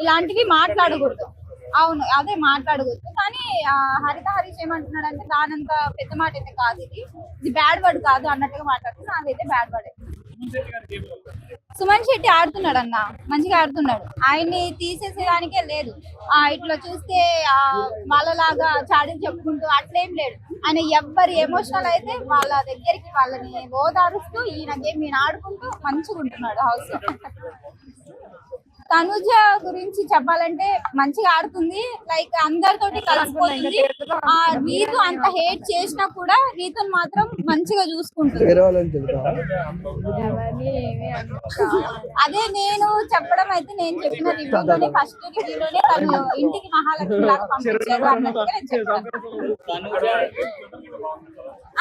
ఇలాంటివి మాట్లాడకూడదు. అవును అదే మాట్లాడకూడదు. కానీ ఆ, హరిత హరీష్ ఏమంటున్నాడు అంటే దానంత పెద్ద మాట అయితే కాదు ఇది. ఇది బ్యాడ్ వర్డ్ కాదు అన్నట్టుగా మాట్లాడుతున్నా అదైతే బ్యాడ్ వర్డ్. సుమన్ శెట్టి ఆడుతున్నాడు అన్న మంచిగా ఆడుతున్నాడు. ఆయన్ని తీసేసేదానికే లేదు. ఆ ఇట్లా చూస్తే వాళ్ళలాగా చాడీలు చెప్పుకుంటూ అట్లేం లేడు ఆయన ఎవ్వరి ఎమోషనల్ అయితే వాళ్ళ దగ్గరికి వాళ్ళని ఓదారుస్తూ ఈయన గేమ్ ఈయన ఆడుకుంటూ మంచిగా ఉంటున్నాడు హౌస్లో తనుజ గురించి చెప్పాలంటే మంచిగా ఆడుతుంది. లైక్ అందరితోటి కలిసిపోతుంది. ఆ రీతు అంత హేట్ చేసినా కూడా రీతుని మాత్రం మంచిగా చూసుకుంటుంది. అదే నేను చెప్పడం అయితే నేను చెప్పిన రివ్యూలోనే ఫస్ట్ రివ్యూలోనే తను ఇంటికి మహాలక్ష్మి లాగా పంపించారు అన్నట్టుగా నేను చెప్పాను.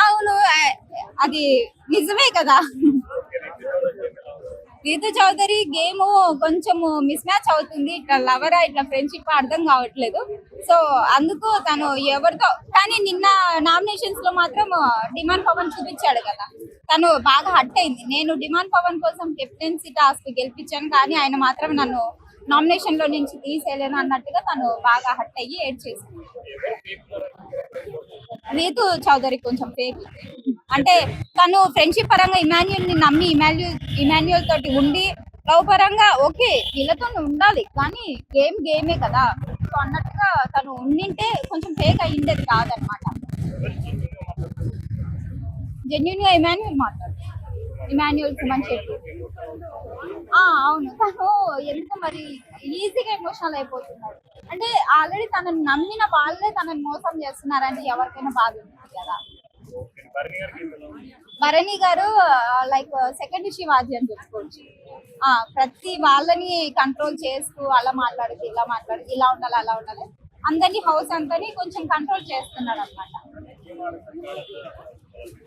అవును అది నిజమే కదా. రీతు చౌదరి గేమ్ కొంచెం మిస్ మ్యాచ్ అవుతుంది. ఇట్లా లవరా ఇట్లా ఫ్రెండ్షిప్ అర్థం కావట్లేదు. సో అందుకు తను ఎవరితో కానీ నిన్న నామినేషన్స్లో మాత్రం డిమాండ్ పవన్ చూపించాడు కదా. తను బాగా హట్ అయింది. నేను డిమాండ్ పవన్ కోసం కెప్టెన్సీ టాస్క్ గెలిపించాను కానీ ఆయన మాత్రం నన్ను నామినేషన్లో నుంచి తీసేయలేను అన్నట్టుగా తను బాగా హట్ అయ్యి ఏడ్ చేసింది రీతు చౌదరి కొంచెం ఫేక్ అంటే తను ఫ్రెండ్షిప్ పరంగా ఇమాన్యుల్ని నమ్మి ఇమాన్యుల్ ఇమాన్యుల్ తోటి ఉండి లవ్ పరంగా ఓకే వీళ్ళతో ఉండాలి కానీ గేమ్ గేమే కదా. సో అన్నట్టుగా తను ఉండింటే కొంచెం ఫేక్ అయ్యిండేది కాదనమాట. జెన్యున్గా ఇమాన్యుల్ మాట్లాడు. ఇమాన్యుల్ సుమన్ శెట్టి ఆ, అవును. తను ఎంత మరి ఈజీగా ఎమోషనల్ అయిపోతున్నాడు. అంటే ఆల్రెడీ తనని నమ్మిన వాళ్ళే తనని మోసం చేస్తున్నారంటే ఎవరికైనా బాధ ఉంటుంది కదా. భరణి గారు లైక్ సెకండ్ శివాజీ అని చెప్పుకోవచ్చు. ఆ, ప్రతి వాళ్ళని కంట్రోల్ చేస్తూ అలా మాట్లాడదు ఇలా మాట్లాడదు ఇలా ఉండాలి అలా ఉండాలి. అందరినీ హౌస్ అంతని కొంచెం కంట్రోల్ చేస్తున్నాడు అనమాట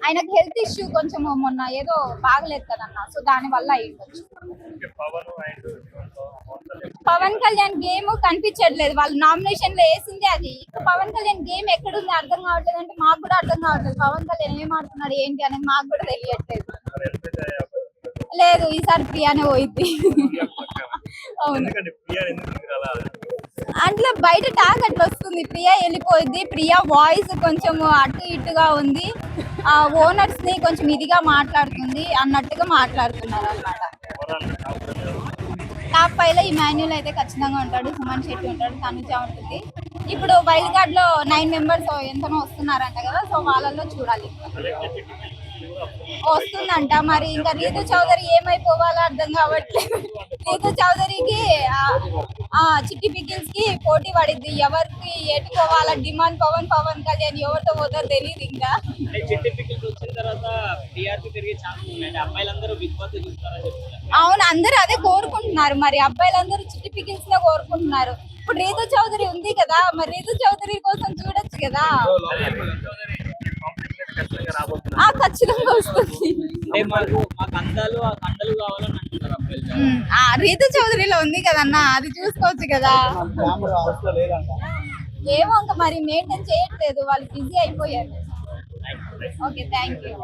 ఆయనకు హెల్త్ ఇష్యూ కొంచెం మొన్న ఏదో బాగలేదు కదన్న సో దాని వల్ల అయ్యిండొచ్చు. ఓకే, పవన్ కళ్యాణ్ గేమ్ కనిపించట్లేదు. వాళ్ళు నామినేషన్లో వేసింది అది. పవన్ కళ్యాణ్ గేమ్ ఎక్కడుంది అర్థం కావట్లేదు అంటే మాకు కూడా అర్థం కావట్లేదు. పవన్ కళ్యాణ్ ఏం ఆడుతున్నాడు ఏంటి అనేది మాకు కూడా తెలియట్లేదు. లేదు ఈసారి ప్రియానే పోయింది. అవును. ఎందుకంటే అట్లా బయట టాక్ అట్లా వస్తుంది. ప్రియా వెళ్ళిపోయింది. ప్రియా వాయిస్ కొంచెం అటు ఇటుగా ఉంది. ఆ ఓనర్స్ని కొంచెం ఇదిగా మాట్లాడుతుంది అన్నట్టుగా మాట్లాడుతున్నారు అనమాట టాప్ ఫైవ్లో ఇమాన్యుల్ అయితే ఖచ్చితంగా ఉంటాడు సుమన్ శెట్టి ఉంటాడు తనుజ ఉంటుంది. ఇప్పుడు వైల్డ్ కార్డ్లో నైన్ మెంబర్స్ ఎంతనో వస్తున్నారంట కదా సో వాళ్ళల్లో చూడాలి. వస్తుందంట. మరి ఇంకా రీతు చౌదరి ఏమైపోవాలో అర్థం కావట్లేదు. రీతు చౌదరికి చిట్టి పికిల్స్కి పోటీ పడిద్ది. ఎవరికి ఎట్టుకోవాలా డిమాండ్ పవన్ పవన్ కళ్యాణ్ ఎవరితో పోతారో తెలియదు ఇంకా. చిట్టి పికిల్స్ వచ్చిన తర్వాత అవును అందరూ అదే కోరుకుంటున్నారు. మరి అబ్బాయిలందరూ చిట్టి పికిల్స్లో కోరుకుంటున్నారు. ఇప్పుడు రీతు చౌదరి ఉంది కదా. మరి రీతు చౌదరి కోసం చూడొచ్చు కదా. ఖచ్చితంగా ఖచ్చితంగా వస్తుంది. అంటే మాకు ఆ కండలు కావాలని అంటున్నారు అబ్బాయిలు చాలా. ఉమ్, ఆ రీతు చౌదరిలో ఉంది కదన్న అది చూసుకోవచ్చు కదా. కెమెరా హౌస్లో లేదంట ఏమో ఇంకా మరి మెయింటైన్ చేయట్లేదు వాళ్ళు బిజీ అయిపోయారు. Okay thank you